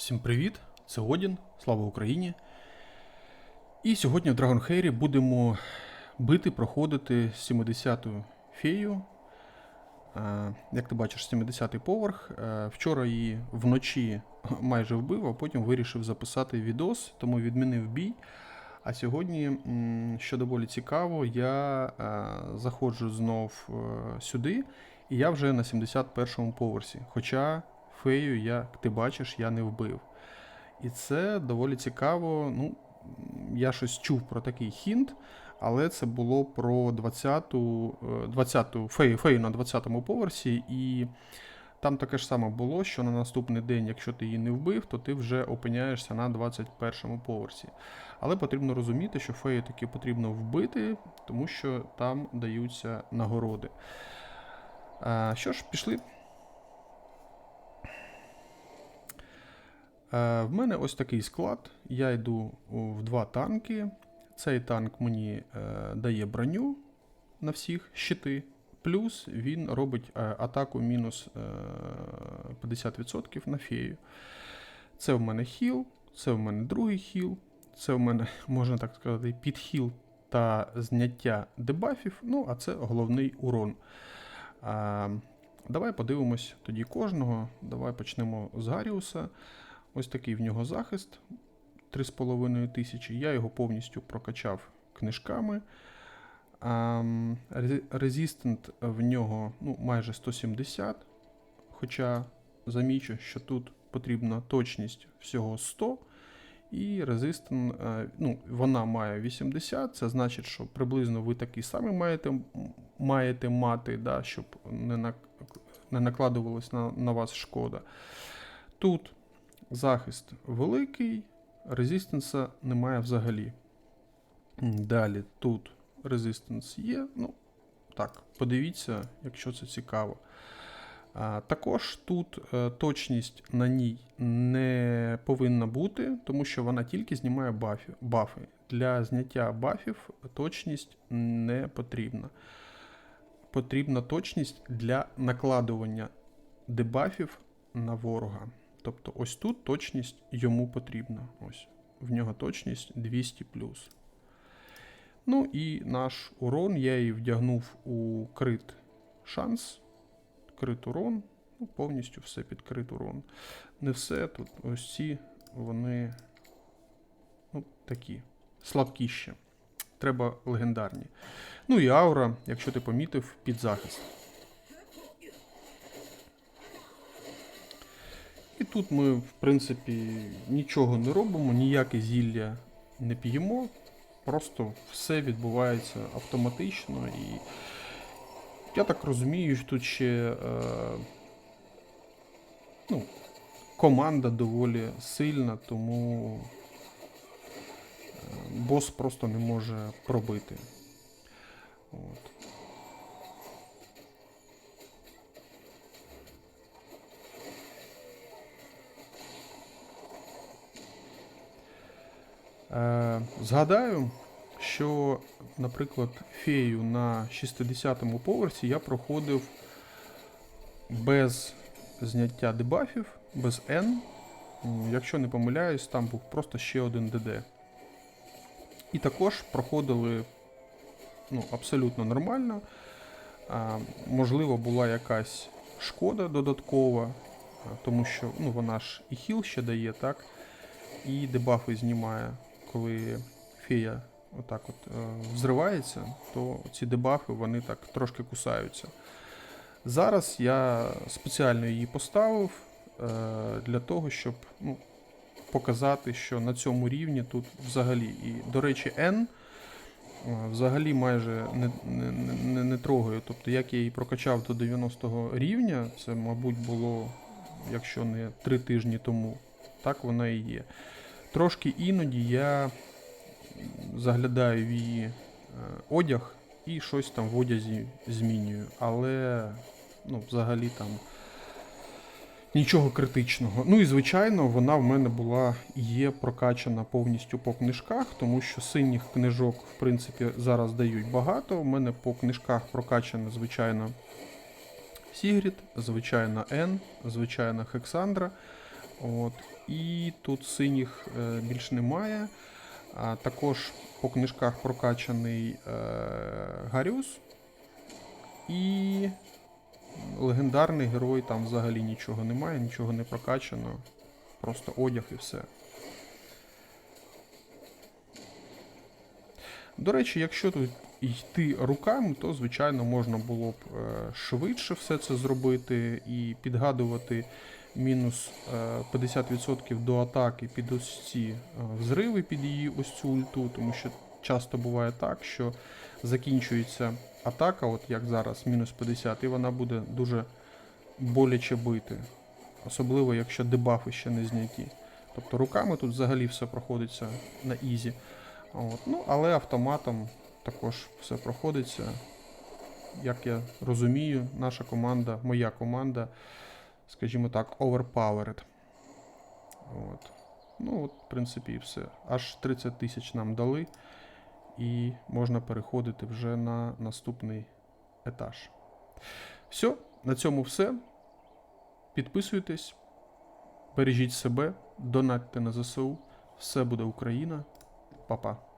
Всім привіт! Це Одін, слава Україні. І сьогодні в Dragon Hair будемо бити, проходити 70-ту фею. Е, Як ти бачиш, 70-й поверх. Е, Вчора її вночі майже вбив, а потім вирішив записати відос, тому відмінив бій. А сьогодні, що доволі цікаво, я е, заходжу знов сюди, і я вже на 71-му поверсі. Хоча фею, як ти бачиш, я не вбив. І це доволі цікаво. Ну, я щось чув про такий хінт, але це було про 20-ту, е, 20-ту фею, фею на 20-му поверсі, і там таке ж саме було, що на наступний день, якщо ти її не вбив, то ти вже опиняєшся на 21-му поверсі. Але потрібно розуміти, що фею таки потрібно вбити, тому що там даються нагороди. А, що ж, пішли. В мене ось такий склад. Я йду в два танки. Цей танк мені е, дає броню на всіх щити. Плюс він робить е, атаку мінус е, 50% на фею. Це в мене хіл, це в мене другий хіл, це в мене, можна так сказати, підхіл та зняття дебафів. Ну, а це головний урон. Давай подивимось тоді кожного. Давай почнемо з Гаріуса. Ось такий в нього захист 3,5 тисячі. Я його повністю прокачав книжками. Ам, Резистент в нього ну, майже 170. Хоча замічу, що тут потрібна точність всього 100. І резистент, ну, вона має 80, це значить, що приблизно ви такий самий маєте, маєте мати, да, щоб не, на, на, на вас шкода. Тут захист великий, резистенса немає взагалі. Далі тут резистенс є. Ну, так, подивіться, якщо це цікаво. А, також тут е, точність на ній не повинна бути, тому що вона тільки знімає бафі, бафи. Для зняття бафів точність не потрібна. Потрібна точність для накладування дебафів на ворога. Тобто ось тут точність йому потрібна. Ось. В нього точність 200 Ну і наш урон я її вдягнув у крит шанс. Крит урон. Ну, повністю все під крит урон. Не все тут. Ось ці вони ну, такі слабкіші. Треба легендарні. Ну і аура, якщо ти помітив, під захист. Тут ми, в принципі, нічого не робимо, ніяке зілля не п'ємо. Просто все відбувається автоматично. І я так розумію, що тут ще е, ну, команда доволі сильна, тому е, бос просто не може пробити. От. Згадаю, що, наприклад, фею на 60-му поверсі я проходив без зняття дебафів, без N. Якщо не помиляюсь, там був просто ще один ДД. І також проходили ну, абсолютно нормально. А, можливо, була якась шкода додаткова, тому що ну, вона ж і хіл ще дає, так? І дебафи знімає, коли фея отак от е, взривається, то ці дебафи вони так трошки кусаються. Зараз я спеціально її поставив е, для того, щоб ну, показати, що на цьому рівні тут взагалі. І, до речі, N е, взагалі майже не, не, не, не трогаю. Тобто, як я її прокачав до 90-го рівня, це, мабуть, було, якщо не 3 тижні тому, так вона і є. Трошки іноді я заглядаю в її е, одяг і щось там в одязі змінюю. Але ну, взагалі там нічого критичного. Ну і звичайно, вона в мене була є прокачана повністю по книжках, тому що синіх книжок, в принципі, зараз дають багато. У мене по книжках прокачана, звичайно, Сігрід, звичайно, Н, звичайно, Хександра. От. І тут синіх е, більш немає. А також по книжках прокачаний е, Гарюс. І легендарний герой, там взагалі нічого немає, нічого не прокачано. Просто одяг і все. До речі, якщо тут йти руками, то звичайно можна було б е, швидше все це зробити і підгадувати мінус е, 50% до атаки під ось ці е, взриви під її ось цю ульту, тому що часто буває так, що закінчується атака, от як зараз, мінус 50, і вона буде дуже боляче бити. Особливо, якщо дебафи ще не зняті. Тобто руками тут взагалі все проходиться на ізі. От. Ну, але автоматом також все проходиться. Як я розумію, наша команда, моя команда, скажімо так, overpowered. От. Ну, от, в принципі, і все. Аж 30 тисяч нам дали, і можна переходити вже на наступний етаж. Все, на цьому все. Підписуйтесь, бережіть себе, донатьте на ЗСУ. Все буде Україна. Па-па.